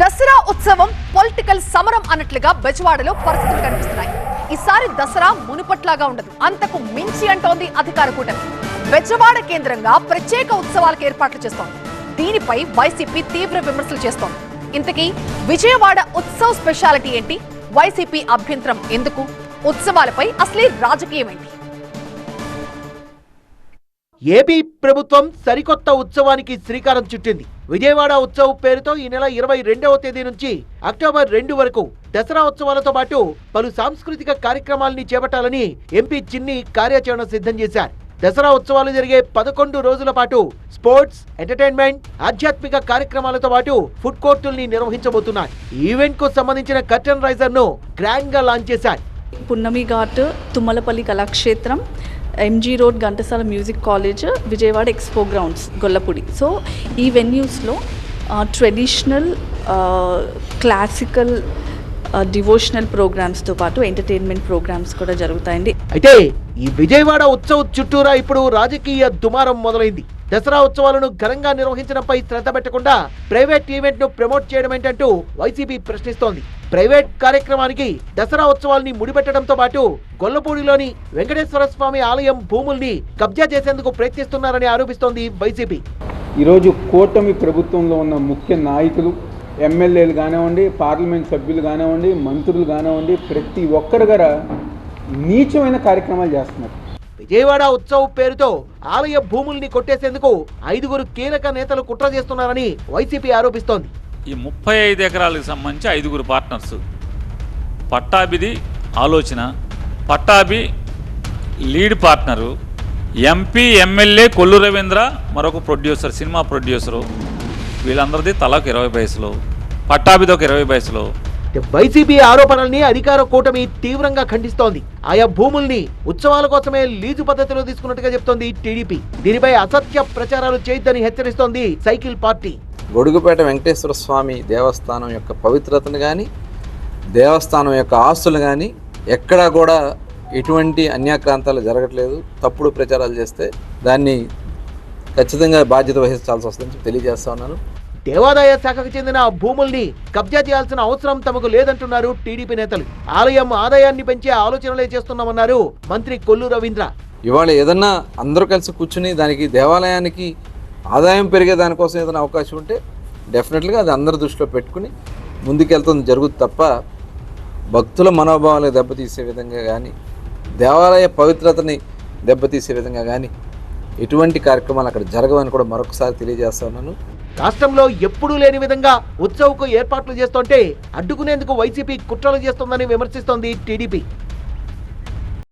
దసరా ఉత్సవం పొలిటికల్ సమరం అన్నట్లుగా బెజవాడలో పరిస్థితులు కనిపిస్తున్నాయి. ఈసారి దసరా మునుపట్లాగా ఉండదు. అంతకు మించి అంటోంది అధికార కూటమి. బెజవాడ కేంద్రంగా ప్రత్యేక ఉత్సవాలకు ఏర్పాట్లు చేస్తోంది. దీనిపై వైసీపీ తీవ్ర విమర్శలు చేస్తోంది. ఇంతకీ విజయవాడ ఉత్సవ్ స్పెషాలిటీ ఏంటి? వైసీపీ అభ్యంతరం ఎందుకు? ఉత్సవాలపై అసలే రాజకీయం ఏంటి? ఏపీ ప్రభుత్వం సరికొత్త ఉత్సవానికి శ్రీకారం చుట్టింది. విజయవాడ ఉత్సవ్ పేరుతో ఈ నెల ఇరవై రెండవ తేదీ నుంచి అక్టోబర్ రెండు వరకు దసరా ఉత్సవాలతో పాటు పలు సాంస్కృతిక కార్యక్రమాలని చేపట్టాలని ఎంపీ చిన్ని కార్యాచరణ సిద్ధం చేశారు. దసరా ఉత్సవాలు జరిగే పదకొండు రోజుల పాటు స్పోర్ట్స్ ఎంటర్టైన్మెంట్ ఆధ్యాత్మిక కార్యక్రమాలతో పాటు ఫుడ్ కోర్టుల్ని నిర్వహించబోతున్నారు. ఈవెంట్కు సంబంధించిన కర్టన్ రైజర్ను గ్రాండ్గా లాంచ్ చేశారు. Punnami ghat Tummalapalli Kalakshetram MG road Ghantasala music college Vijayawada expo grounds Gollapudi so ఈ వెన్యూస్లో ట్రెడిషనల్ క్లాసికల్ డివోషనల్ ప్రోగ్రామ్స్తో పాటు ఎంటర్టైన్మెంట్ ప్రోగ్రామ్స్ కూడా జరుగుతాయండి. అయితే ఈ విజయవాడ ఉత్సవ్ చుట్టూరా ఇప్పుడు రాజకీయ దుమారం మొదలైంది. దసరా ఉత్సవాలను ఘనంగా నిర్వహించడంపై శ్రద్ధ పెట్టకుండా ప్రైవేట్ ఈవెంట్ను ప్రమోట్ చేయడం ఏంటంటూ వైసీపీ ప్రశ్నిస్తోంది. ప్రైవేట్ కార్యక్రమానికి దసరా ఉత్సవాల్ని ముడిపెట్టడంతో పాటు గొల్లపూడిలోని వెంకటేశ్వర స్వామి ఆలయం భూముల్ని కబ్జా చేసేందుకు ప్రయత్నిస్తున్నారని ఆరోపిస్తోంది వైసీపీ. ఈరోజు కూటమి ప్రభుత్వంలో ఉన్న ముఖ్య నాయకులు ఎమ్మెల్యేలు కానివ్వండి పార్లమెంట్ సభ్యులు కానివ్వండి మంత్రులు కానివ్వండి ప్రతి ఒక్కరు కూడా నీచమైన కార్యక్రమాలు చేస్తున్నారు. విజయవాడ ఉత్సవ్ పేరుతో ఆలయ భూముల్ని కొట్టేసేందుకు ఐదుగురు కీలక నేతలు కుట్ర చేస్తున్నారని వైసీపీ ఆరోపిస్తోంది. ఈ ముప్పై ఐదు ఎకరాలకు సంబంధించి ఐదుగురు పార్ట్నర్స్. పట్టాభిది ఆలోచన Pattabhi lead partner MP MLA Kollu Ravindra మరొక ప్రొడ్యూసర్ సినిమా ప్రొడ్యూసరు వీళ్ళందరిది తలకు ఇరవై వయసులో పట్టాభిది ఒక ఇరవై వయసులో వైసీపీ ఆరోపణల్ని అధికార కూటమి తీవ్రంగా ఖండిస్తోంది. ఆయా భూముల్ని ఉత్సవాల కోసమే లీజు పద్ధతిలో తీసుకున్నట్టుగా చెప్తోంది టీడీపీ. దీనిపై అసత్య ప్రచారాలు చేయొద్దని హెచ్చరిస్తోంది సైకిల్ పార్టీ. గొడుగుపేట వెంకటేశ్వర స్వామి దేవస్థానం యొక్క పవిత్రతను కానీ దేవస్థానం యొక్క ఆస్తులు కానీ ఎక్కడా కూడా ఎటువంటి అన్యాక్రాంతాలు జరగట్లేదు. తప్పుడు ప్రచారాలు చేస్తే దాన్ని ఖచ్చితంగా బాధ్యత వహించాల్సి వస్తుందని తెలియజేస్తా ఉన్నాను. దేవాదాయ శాఖకు చెందిన ఆ భూముల్ని కబ్జా చేయాల్సిన అవసరం తమకు లేదంటున్నారు టీడీపీ నేతలు. ఆలయం ఆదాయాన్ని పెంచే ఆలోచనలే చేస్తున్నామన్నారు మంత్రి కొల్లు రవీంద్ర. ఇవాళ ఏదన్నా అందరూ కలిసి కూర్చుని దానికి దేవాలయానికి ఆదాయం పెరిగే దానికోసం ఏదైనా అవకాశం ఉంటే డెఫినెట్గా అది అందరి దృష్టిలో పెట్టుకుని ముందుకెళ్తుంది జరుగుతుంది తప్ప భక్తుల మనోభావాలకు దెబ్బతీసే విధంగా కానీ దేవాలయ పవిత్రతని దెబ్బతీసే విధంగా కానీ ఎటువంటి కార్యక్రమాలు అక్కడ జరగవని కూడా మరొకసారి తెలియజేస్తున్నాను రాష్ట్రంలో ఎప్పుడూ లేని విధంగా ఉత్సవ్కు ఏర్పాట్లు చేస్తుంటే అడ్డుకునేందుకు వైసీపీ కుట్రలు చేస్తోందని విమర్శిస్తోంది టీడీపీ.